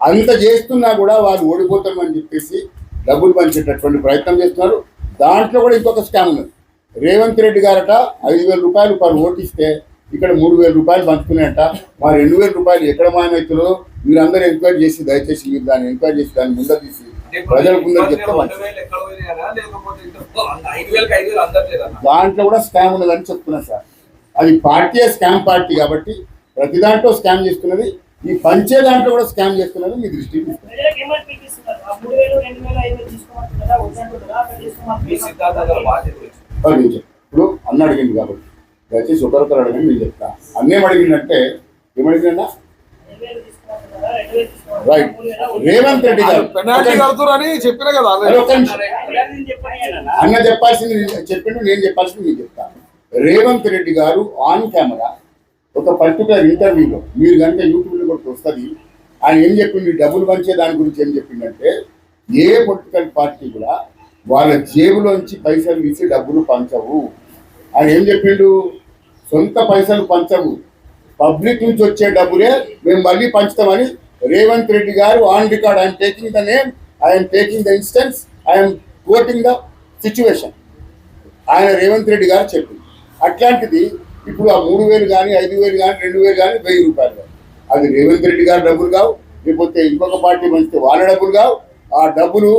అంత చేస్తున్నా కూడా వాళ్ళు ఓడిపోతామని చెప్పేసి డబ్బులు పంచేటటువంటి ప్రయత్నం చేస్తున్నారు. దాంట్లో కూడా ఇంకొక స్కామ్ ఉన్నది. రేవంత్ రెడ్డి గారట ఐదు వేల రూపాయలు పర్ ఓటిస్తే ఇక్కడ మూడు వేల రూపాయలు పంచుకునేట. మా రెండు వేల రూపాయలు ఎక్కడ మాయమవుతుందో మీరు అందరూ ఎంక్వైరీ చేసి దయచేసి మీరు దాన్ని ఎంక్వైరీ చేసి దాన్ని ముందర తీసి ప్రజల ముందర చెప్తే. దాంట్లో కూడా స్కామ్ ఉన్నదని చెప్తున్నారు సార్. అది పార్టీ స్కామ్ పార్టీ కాబట్టి ప్రతి దాంట్లో స్కామ్ చేస్తున్నది. ఈ పంచే దాంట్లో కూడా స్కామ్ చేస్తున్నది మీ దృష్టికి చెప్తాను. ఇప్పుడు అన్న అడిగింది కాబట్టి. దయచేసి ఒకరొకరు అడగని నేను చెప్తా. అన్నేం అడిగిందంటే ఏమడిగిందన్నా? రైట్. రేవంత్ రెడ్డి గారు. పెనాల్టీ కడుతురని చెప్పినా కదా అన్న. చెప్పాల్సింది నేను చెప్పిండు నేను చెప్పాల్సింది నేను చెప్తాను రేవంత్ రెడ్డి గారు ఆన్ కెమెరా ఒక పర్టికులర్ ఇంటర్వ్యూలో మీరు కనుక యూట్యూబ్లో కూడా వస్తుంది ఆయన ఏం చెప్పిండు డబ్బులు పంచే దాని గురించి ఏం చెప్పిండంటే ఏ పొలిటికల్ పార్టీ కూడా వాళ్ళ జేబులోంచి పైసలు తీసి డబ్బులు పంచవు. ఆయన ఏం చెప్పిండు సొంత పైసలు పంచవు. పబ్లిక్ నుంచి వచ్చే డబ్బులే మేము మళ్ళీ పంచుతామని Revanth Reddy garu on record I'm taking the name I'm taking the instance I'm quoting the situation ఆయన రేవంత్ రెడ్డి గారు చెప్పింది అట్లాంటిది ఇప్పుడు ఆ మూడు వేలు కానీ ఐదు వేలు కానీ రెండు వేలు కానీ వెయ్యి రూపాయలు అది రేవంత్ రెడ్డి గారి డబ్బులు కావు లేకపోతే ఇంకొక పార్టీ మంచితే వాళ్ళ డబ్బులు కావు. ఆ డబ్బులు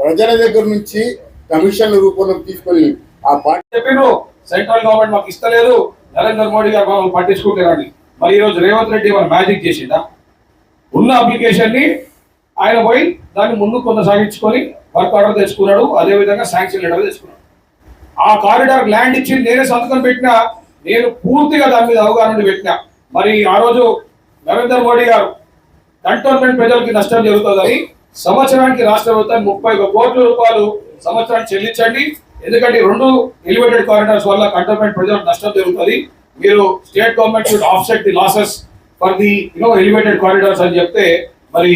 ప్రజల దగ్గర నుంచి కమిషన్ల రూపంలో తీసుకొని ఆ పార్టీ చెప్పిండ్రు. సెంట్రల్ గవర్నమెంట్ మాకు ఇస్తలేదు. నరేంద్ర మోడీ గారు మమ్మల్ని పట్టించుకుంటారని మరి ఈ రోజు రేవంత్ రెడ్డి మన మ్యాజిక్ చేసిందా ఉన్న అప్లికేషన్ని ఆయన పోయి దాన్ని ముందు కొనసాగించుకొని వర్క్ ఆర్డర్ తెచ్చుకున్నాడు. అదే విధంగా శాంక్షన్ లెటర్ తెచ్చుకున్నాడు. ఆ కారిడార్ ల్యాండ్ ఇచ్చి నేనే సంతకం పెట్టినా నేను పూర్తిగా దాని మీద అవగాహన పెట్టినా. మరి ఆ రోజు నరేంద్ర మోడీ గారు కంటోన్మెంట్ ప్రజలకి నష్టం జరుగుతుందని సంవత్సరానికి రాష్ట్ర ప్రభుత్వం ముప్పై కోట్ల రూపాయలు సంవత్సరానికి చెల్లించండి. ఎందుకంటే రెండు ఎలివేటెడ్ కారిడార్స్ వల్ల కంటోన్మెంట్ ప్రజలకు నష్టం జరుగుతుంది. మీరు state government should offset the losses for the you know elevated corridors అని చెప్తే మరి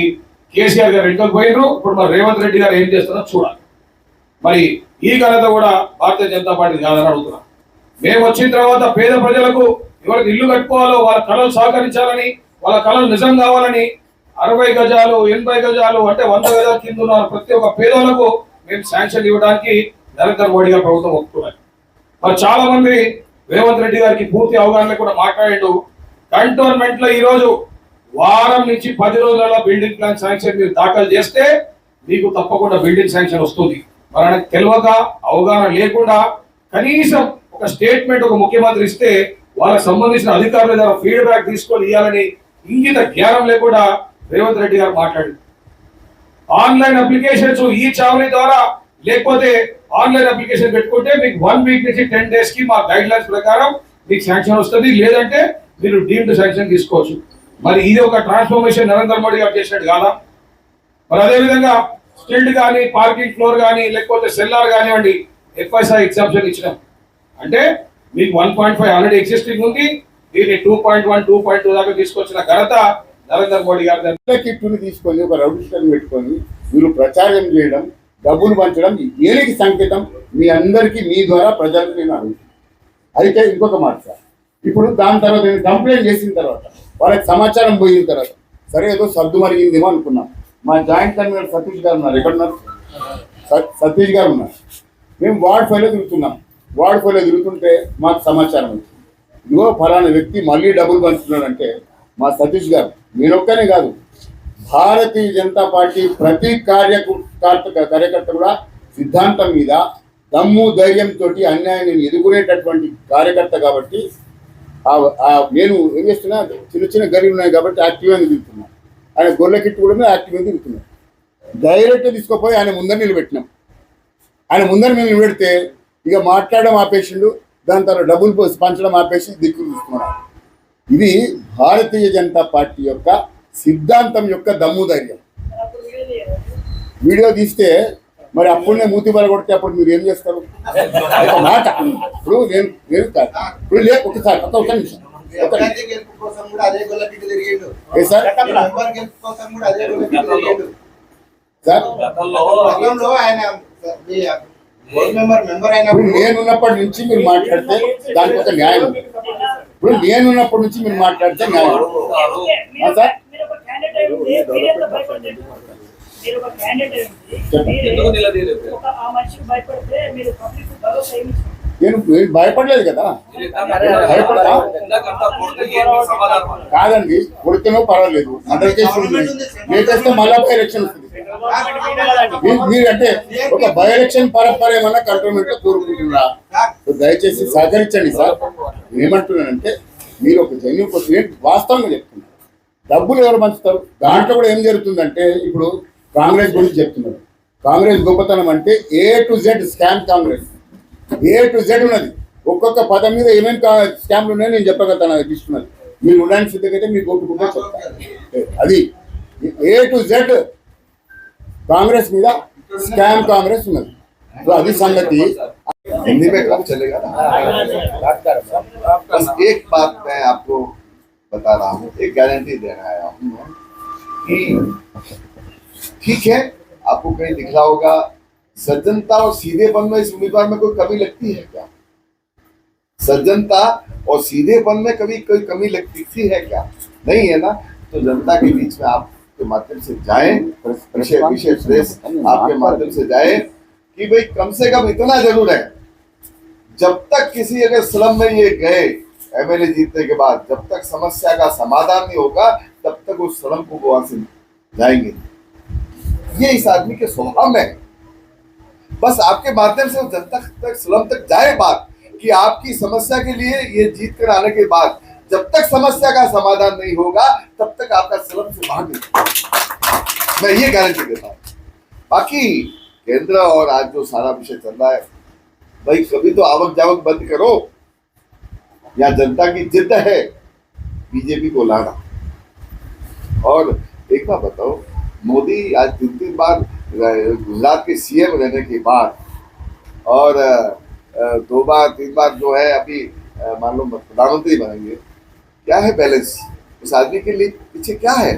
కేసీఆర్ గారు ఎందుకు పోయినరు ఇప్పుడు మరి రేవంత్ రెడ్డి గారు ఏం చేస్తారో చూడాలి. మరి ఈ ఘనత కూడా భారతీయ జనతా పార్టీ కాదని అడుగుతున్నాం. మేము వచ్చిన తర్వాత పేద ప్రజలకు ఎవరికి ఇల్లు కట్టుకోవాలో వాళ్ళ కళలు సహకరించాలని వాళ్ళ కళలు నిజం కావాలని అరవై గజాలు ఎనభై గజాలు అంటే వంద గజాల కింద ఉన్న ప్రతి ఒక్క పేదలకు మేము శాంక్షన్ ఇవ్వడానికి నరేంద్ర మోడీ గారు ప్రభుత్వం ఒప్పుకున్నారు మరి చాలా మంది రేవంత్ రెడ్డి గారికి పూర్తి అవగాహన కూడా మాట్లాడాడు. కంటోన్మెంట్లో ఈరోజు వారం నుంచి పది రోజుల బిల్డింగ్ ప్లాన్ శాంక్షన్ మీరు దాఖలు చేస్తే మీకు తప్పకుండా బిల్డింగ్ శాంక్షన్ వస్తుంది. మరి తెలియక అవగాహన లేకుండా కనీసం ఒక స్టేట్మెంట్ ఒక ముఖ్యమంత్రి ఇస్తే వాళ్ళకి సంబంధించిన అధికారుల ద్వారా ఫీడ్బ్యాక్ తీసుకొని ఇవ్వాలని ఇంగిత జ్ఞానం లేకుండా రేవంత్ రెడ్డి గారు మాట్లాడింది ఆన్లైన్ అప్లికేషన్స్ ఈ చావని ద్వారా లేకపోతే ఆన్లైన్ అప్లికేషన్ పెట్టుకుంటే మీకు వన్ వీక్ నుంచి టెన్ డేస్కి మా గైడ్ లైన్స్ ప్రకారం మీకు శాంక్షన్ వస్తుంది. లేదంటే మీరు డీమ్డ్ శాంక్షన్ తీసుకోవచ్చు. మరి ఇది ఒక ట్రాన్స్ఫర్మేషన్ నరేంద్ర మోడీ గారు చేసినట్టు కాదా? మరి అదేవిధంగా స్టిల్డ్ కానీ పార్కింగ్ ఫ్లోర్ కానీ లేకపోతే సెల్లార్ కానివ్వండి ఎఫ్ఐసా ఎగ్జామ్షన్ ఇచ్చినాం. అంటే మీకు one point five already existing ఉంది. దీన్ని two point one two point two దాకా తీసుకొచ్చిన ఘనత నరేంద్ర మోడీ గారి కిట్టుని తీసుకొని ఒక రౌడిస్టర్ని పెట్టుకొని వీళ్ళు ప్రచారం చేయడం డబ్బులు పంచడం దేనికి సంకేతం మీ అందరికీ మీ ద్వారా ప్రజలకు నేను అడుగుతాను అయితే ఇంకొక మాట సార్. ఇప్పుడు దాని తర్వాత నేను కంప్లైంట్ చేసిన తర్వాత వాళ్ళకి సమాచారం పోయిన తర్వాత సరే ఏదో సర్దు మరిగిందేమో అనుకున్నాం. మా జాయింట్ కన్వీనర్ సతీష్ గారు ఉన్నారు. ఎక్కడ ఉన్నారు? సత్- సతీష్ గారు ఉన్నారు. మేము వార్డ్ ఫైవ్లో తిరుగుతున్నాం. వార్డ్ ఫైవ్లో తిరుగుతుంటే మాకు సమాచారం వచ్చింది. ఇదిగో ఫలానా వ్యక్తి మళ్ళీ డబ్బులు పంచుతున్నాడంటే మా సతీష్ గారు నేనొక్కనే కాదు భారతీయ జనతా పార్టీ ప్రతి కార్యకర్త కార్యకర్త కూడా సిద్ధాంతం మీద దమ్ము ధైర్యంతో అన్యాయాన్ని ఎదుర్కొనేటటువంటి కార్యకర్త కాబట్టి ఆ- నేను ఏం చేస్తున్నా చిన్న చిన్న గరీలు ఉన్నాయి కాబట్టి యాక్టివ్గా తిరుగుతున్నాను ఆయన గొర్రె కిట్టు కూడా యాక్టివ్గా తిరుగుతున్నాను డైరెక్ట్గా తీసుకుపోయి ఆయన ముందర నిలబెట్టినాం. ఆయన ముందర మేము నిలబెడితే ఇక మాట్లాడడం ఆపేసిండు దాని తర్వాత డబ్బులు పోసి పంచడం ఆపేసి దిక్కులు చూసుకున్నాడు ఇది భారతీయ జనతా పార్టీ యొక్క సిద్ధాంతం యొక్క దమ్ము ధైర్యం. వీడియో తీస్తే మరి అప్పుడునే మూతి బల కొడితే అప్పుడు మీరు ఏం చేస్తారు? ఒక మాట. ఇప్పుడు నేను నేను కాదు ఇప్పుడు లే ఒకసారి ఒక ఒక నిమిషం. సార్? ఇప్పుడు అయినప్పుడు నేనున్నప్పటి నుంచి మీరు మాట్లాడితే దానికి ఒక న్యాయం ఉంది. ఇప్పుడు నేనున్నప్పటి నుంచి మీరు మాట్లాడితే న్యాయం సార్? మీరు? నేను భయపడలేదు కదా? భయపడతా? కాదండి కొడుకునో పర్వాలేదు. అందరి కేసు లేటెస్ట్ మళ్ళా బై ఎలక్షన్ వస్తుంది. మీరు అంటే ఒక బై ఎలక్షన్ పరంపర ఏమన్నా కంట్రోల్మెంట్లో కోరుకుంటున్నా దయచేసి సహకరించండి సార్. నేను ఏమంటున్నానంటే మీరు ఒక జన్యు నేను వాస్తవంగా చెప్తున్నా. డబ్బులు ఎవరు పంచుతారు? దాంట్లో కూడా ఏం జరుగుతుందంటే ఇప్పుడు కాంగ్రెస్ గురించి చెప్తున్నారు కాంగ్రెస్ గొప్పతనం అంటే A to Z scam Congress. A to Z ఉన్నది. ఒక్కొక్క పదం మీద ఏమేమి స్కామ్లు ఉన్నాయో నేను చెప్పగలుగుతాను నాకు ఇస్తున్నది మీరు ఉండడానికి సిద్ధమైతే మీకు ఒప్పుకుంటే చెప్తాను. అది. ఏ టు జెడ్ కాంగ్రెస్ మీద స్కామ్ కాంగ్రెస్ ఉన్నది సో అది సంగతి हिंदी में कब चलेगा ना बस एक बात मैं आपको बता रहा हूँ एक गारंटी देना आया हूँ मैं कि ठीक है आपको कहीं दिख रहा होगा सज्जनता और सीधेपन में इस उम्मीदवार में कोई कमी लगती है क्या सज्जनता और सीधेपन में कभी कोई कमी लग दिखती है क्या नहीं है ना तो जनता के बीच में आपके माध्यम से जाए विषय विषय प्रेस आपके माध्यम से जाए कि भाई कम से कम इतना ज़रूर है। जब तक किसी अगर स्लम में ये गए एमएलए जीतने के बाद जब तक समस्या का समाधान नहीं होगा तब तक उस स्लम को वहाँ से जाएँगे। ये इस आदमी के स्वभाव में बस आपके माध्यम से जनता तक स्लम तक जाए बात कि आपकी समस्या के लिए ये जीत कर आने के बाद जब तक समस्या का समाधान नहीं होगा, तब तक आपका सलम से बाहर नहीं मैं ये गारंटी देता हूँ। बाकी केंद्र और आज जो सारा विषय चल रहा है, भाई कभी तो आवक जावक बंद करो। या जनता की जिद है बीजेपी को लाना। और एक बात बताओ, मोदी आज तीन तीन बार गुजरात के सीएम रहने के बाद, और दो बार, तीन बार जो है, अभी मान लो, प्रधानमंत्री बनेंगे। क्या है बैलेंस उस आदमी के लिए पीछे क्या है?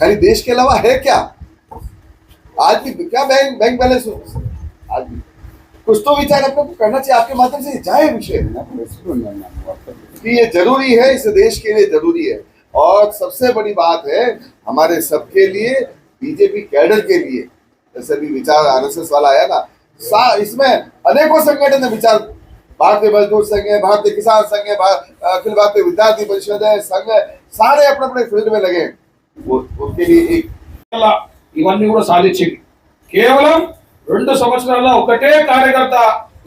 खाली देश के अलावा है क्या? आज भी क्या बैंक बैंक बैलेंस आज भी। कुछ तो विचार अपने को करना चाहिए, आपके माध्यम से जाए विषय। कि ये ज़रूरी है, इस देश के लिए ज़रूरी है। और सबसे बड़ी बात है, हमारे सबके लिए बीजेपी कैडर के लिए। जैसे भी विचार आरएसएस वाला आया ना इसमें अनेकों संगठन है विचार भारतीय मजदूर संघ है भारतीय किसान संघ है भा- अखिल भारतीय विद्यार्थी परिषद है संघ है सारे अपने अपने फील्ड में लगे हैं। वो उनके लिए एक వల్ల ఇవన్నీ కూడా సాధించింది కేవలం రెండు సంవత్సరాల్లో ఒకటే కార్యకర్త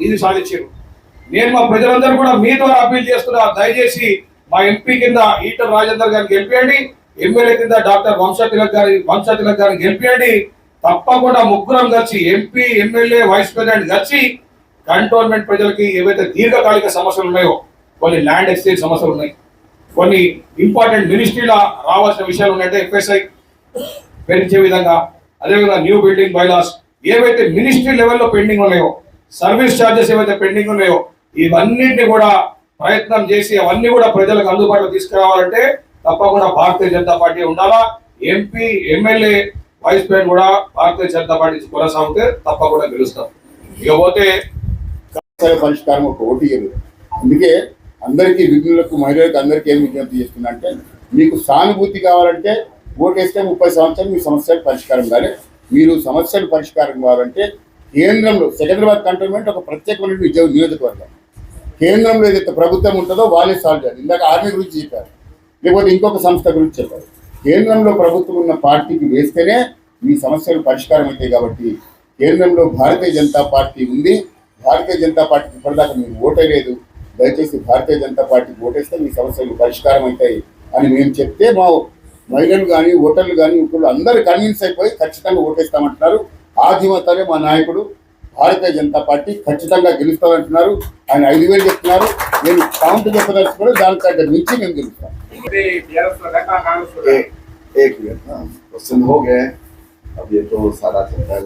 ఇది సాధించారు నేను మా ప్రజలందరూ కూడా మీ ద్వారా అప్పీల్ చేస్తున్నా దయచేసి మా ఎంపీ కింద ఈటర్ రాజేందర్ గారిని గెలిపియండి ఎమ్మెల్యే కింద డాక్టర్ వంశ తిలక్ గారి వంశ తిలక్ గారిని గెలిపియండి తప్పకుండా ముగ్గురం కలిసి ఎంపీ ఎమ్మెల్యే వైస్ ప్రెసిడెంట్ కలిసి కంటోన్మెంట్ ప్రజలకి ఏవైతే దీర్ఘకాలిక సమస్యలు ఉన్నాయో కొన్ని ల్యాండ్ ఎక్స్చేంజ్ సమస్యలు ఉన్నాయి. కొన్ని ఇంపార్టెంట్ మినిస్ట్రీల రావాల్సిన విషయాలు ఉన్నాయంటే ఎఫ్ఎస్ఐ పెంచే విధంగా అదేవిధంగా న్యూ బిల్డింగ్ బైలాస్ ఏవైతే మినిస్ట్రీ లెవెల్లో పెండింగ్ ఉన్నాయో సర్వీస్ ఛార్జెస్ ఏవైతే పెండింగ్ ఉన్నాయో ఇవన్నింటినీ కూడా ప్రయత్నం చేసి అవన్నీ కూడా ప్రజలకు అందుబాటులో తీసుకురావాలంటే తప్పకుండా భారతీయ జనతా పార్టీ ఉండాలా? ఎంపీ ఎమ్మెల్యే వైస్ ప్రెసిడెంట్ కూడా భారతీయ జనతా పార్టీ కొనసాగితే తప్పకుండా గెలుస్తాం. ఇకపోతే పరిష్కారం ఒక ఓటు ఇయ్యదు అందుకే అందరికీ విఘ్నులకు మహిళలకు అందరికీ ఏం విజ్ఞప్తి చేస్తున్నా అంటే మీకు సానుభూతి కావాలంటే ఓటేస్తే ముప్పై సంవత్సరాలు మీ సమస్యలకు పరిష్కారం కాలే. మీరు సమస్యలు పరిష్కారం కావాలంటే కేంద్రంలో సికింద్రాబాద్ కంటోన్మెంట్ ఒక ప్రత్యేకమైన విద్య నియోజకవర్గం. కేంద్రంలో ఏదైతే ప్రభుత్వం ఉంటుందో వాళ్ళే సాల్వ్ చేయాలి. ఇందాక ఆర్మీ గురించి చెప్పారు. లేకపోతే ఇంకొక సంస్థ గురించి చెప్పారు. కేంద్రంలో ప్రభుత్వం ఉన్న పార్టీకి వేస్తేనే మీ సమస్యలు పరిష్కారం అవుతాయి కాబట్టి కేంద్రంలో భారతీయ జనతా పార్టీ ఉంది. భారతీయ జనతా పార్టీకి ఇప్పటిదాకా మీరు ఓటేయలేదు దయచేసి భారతీయ జనతా పార్టీకి ఓటేస్తే మీ సమస్యలు పరిష్కారం అవుతాయి అని మేము చెప్తే మా మహిళలు కానీ ఓటర్లు కానీ ఇప్పుడు అందరూ కన్విన్స్ అయిపోయి ఖచ్చితంగా ఓటేస్తామంటున్నారు ఆ ధీమతనే మా నాయకుడు భారతీయ జనతా పార్టీ ఖచ్చితంగా గెలుస్తామంటున్నారు ఆయన ఐదు వేలు చెప్తున్నారు నేను కౌంట్ చెప్పదలుచుకోవడం దానికంటే మించి మేము గెలుస్తాం एक एक मिनट हाँ, क्वेश्चन हो गए अब ये तो सारा चल रहा है